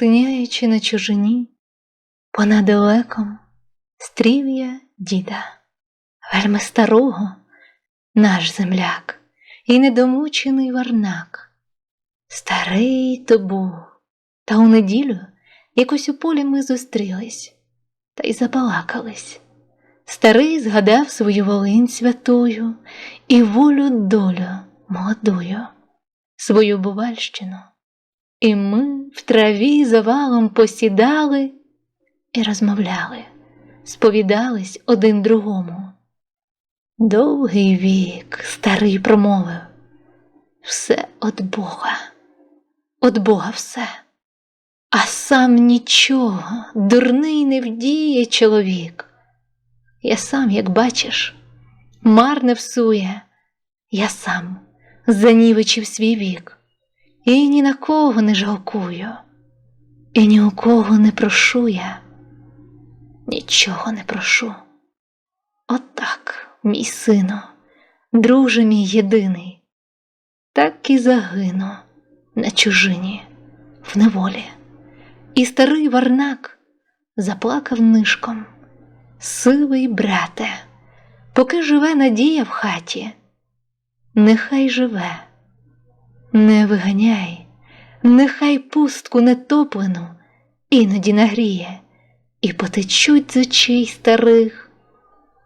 тиняючи на чужині, понад далеком стрів діда, вельми старого, наш земляк, і недомучений варнак. Старий то був, та у неділю якось у полі ми зустрілись та й забалакались. Старий згадав свою волинь святую і волю долю молодую, свою бувальщину. І ми в траві завалом посідали і розмовляли, сповідались один другому. Довгий вік старий промовив все от Бога, от Бога все, а сам нічого, дурний не вдіє чоловік. Я сам, як бачиш, марне всує, я сам занівичив свій вік, і ні на кого не жалкую, і ні у кого не прошу я, нічого не прошу. Отак, мій сину, друже мій єдиний, так і загину на чужині в неволі. І старий варнак заплакав нишком. Сивий брате, поки живе надія в хаті, нехай живе, не виганяй, нехай пустку нетоплену іноді нагріє, і потечуть з очей старих.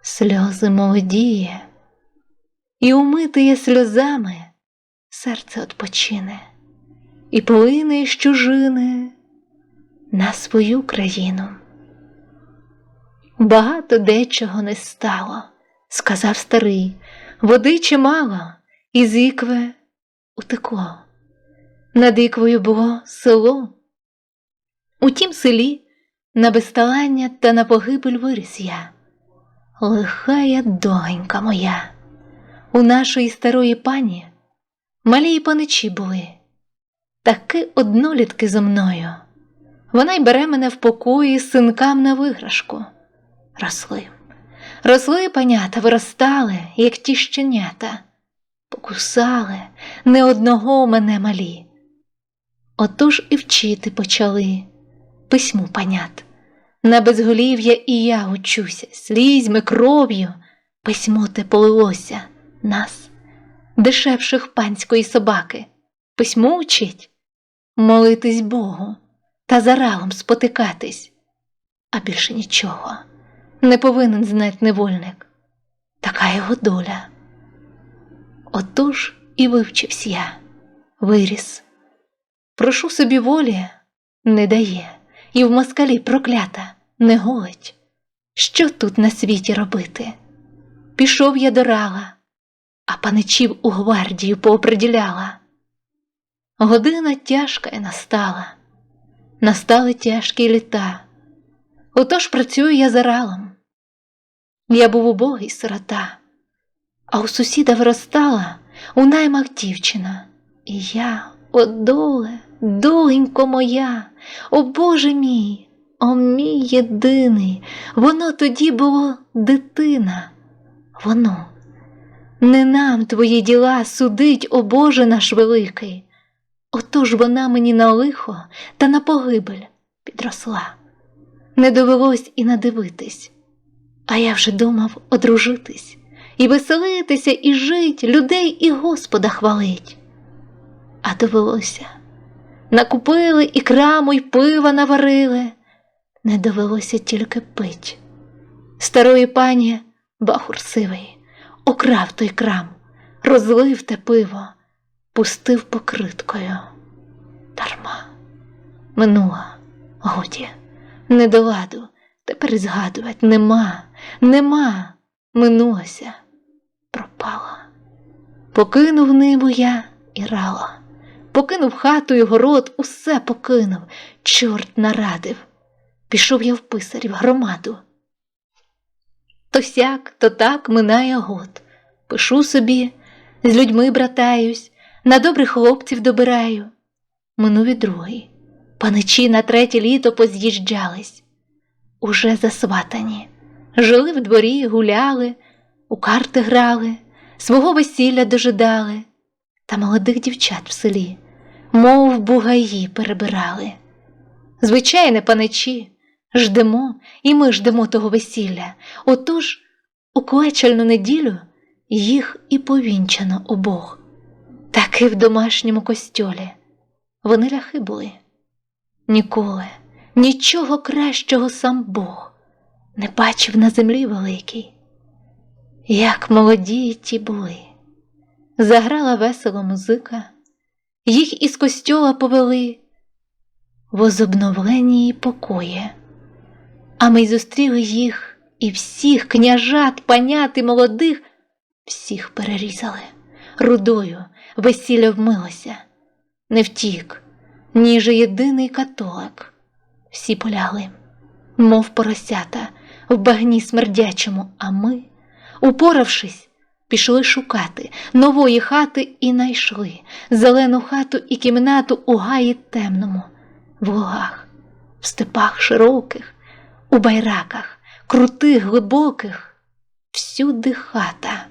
Сльози молодіє, і умитиє сльозами серце odpoчине, і полине з чужини на свою країну. Багато дечого не стало, сказав старий, води чимало, і з ікви утекло. Над іквою було село. У тім селі на безталання та на погибель виріс я. Лихая донька моя, у нашої старої пані малі й паничі були, таки однолітки зо мною. Вона й бере мене в покої синкам на виграшку росли. Росли панята, виростали, як ті щенята, покусали не одного мене малі. Отож і вчити почали письму панят. На безголів'я і я учуся, слізьми, кров'ю, письмо те полилося нас, дешевших панської собаки, письмо учить, молитись Богу та за ралом спотикатись, а більше нічого не повинен знать невольник, така його доля. Отож і вивчився я, виріс. Прошу собі волі не дає, і в москалі проклята не голить. Що тут на світі робити? Пішов я до рала, а паничів у гвардію пооприділяла. Година тяжка й настала, настали тяжкі літа. Отож працюю я за ралом. Я був убогий сирота, а у сусіда виростала у наймах дівчина. І я, о доле, доленько моя, о Боже мій, о мій єдиний, воно тоді було дитина, воно. Не нам твої діла судить, о Боже наш великий. Отож вона мені на лихо та на погибель підросла. Не довелось і надивитись. А я вже думав одружитись і веселитися, і жить, людей і Господа хвалить. А довелося накупили і краму, й пива наварили, не довелося тільки пить. Старої пані бахур сивий, окрав той крам, розлив те пиво, пустив покриткою. Дарма минула, годі, не до ладу. Тепер згадувать нема, нема, минулося, пропала. Покинув небо я і рала, покинув хату і город, усе покинув, чорт нарадив. Пішов я в писарів громаду. То сяк, то так минає год. Пишу собі, з людьми братаюсь, на добрих хлопців добираю. Минув і другий. Паничі на третє літо поз'їжджались уже засватані, жили в дворі, гуляли, у карти грали, свого весілля дожидали, та молодих дівчат в селі, мов бугаї перебирали. Звичайне паничі, ждемо, і ми ждемо того весілля. Отож, у клечальну неділю їх і повінчано обох. Так і в домашньому костьолі. Вони ляхи були. Ніколи, нічого кращого сам Бог не бачив на землі великій. Як молоді ті були, заграла весело музика, їх із костьола повели в озобновленії покої, а ми й зустріли їх і всіх княжат, панят і молодих, всіх перерізали, рудою весілля вмилося, не втік, ніже єдиний католик. Всі полягли, мов поросята, в багні смердячому, а ми, упоравшись, пішли шукати нової хати і найшли зелену хату і кімнату у гаї темному, в лугах, в степах широких, у байраках, крутих, глибоких, всюди хата.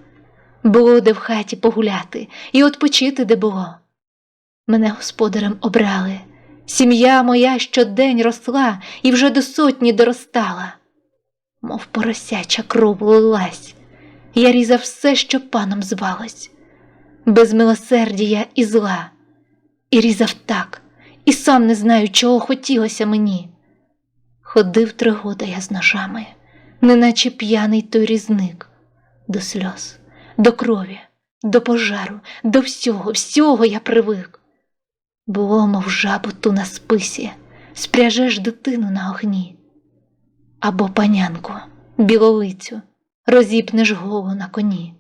Було де в хаті погуляти і odpoчити де було. Мене господарем обрали. Сім'я моя щодень росла і вже до сотні доростала, мов поросяча кров лилась, я різав все, що паном звалось, без милосердія і зла, і різав так, і сам не знаю, чого хотілося мені. Ходив три года я з ножами, неначе п'яний той різник, до сльоз, до крові, до пожару, до всього, всього я привик. Було, мов жабу ту на списі, спряжеш дитину на огні, або панянку, білолицю, розіпнеш голову на коні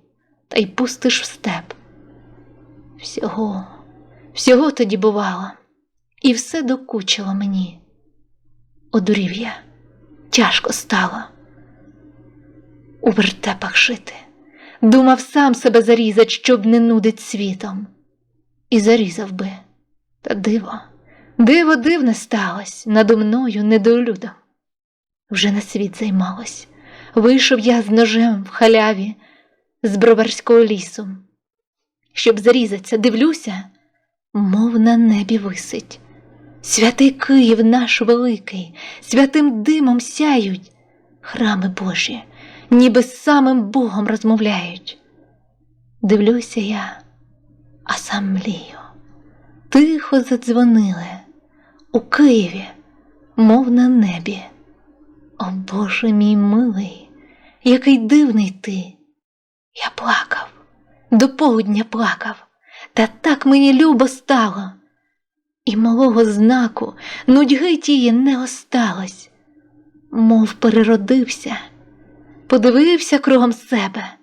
та й пустиш в степ. Всього, всього тоді бувало, і все докучило мені. Одурів я, тяжко стало у вертепах жити, думав сам себе зарізать, щоб не нудить світом, і зарізав би. Та диво, диво дивне сталось надо мною недолюдом. Вже на світ займалось. Вийшов я з ножем в халяві з броварського лісу. Щоб зарізаться, дивлюся, мов на небі висить. Святий Київ наш великий, святим димом сяють, храми Божі, ніби з самим Богом розмовляють. Дивлюся я, а сам млію. Тихо задзвонили у Києві, мов на небі. О Боже мій милий, який дивний ти. Я плакав, до полудня плакав, та так мені любо стало, і малого знаку нудьги тії не осталось, мов переродився, подивився кругом себе.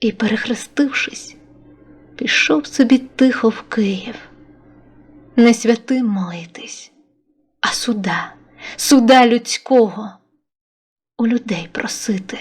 І, перехрестившись, пішов собі тихо в Київ, не святим молитись, а суда, суда людського у людей просити.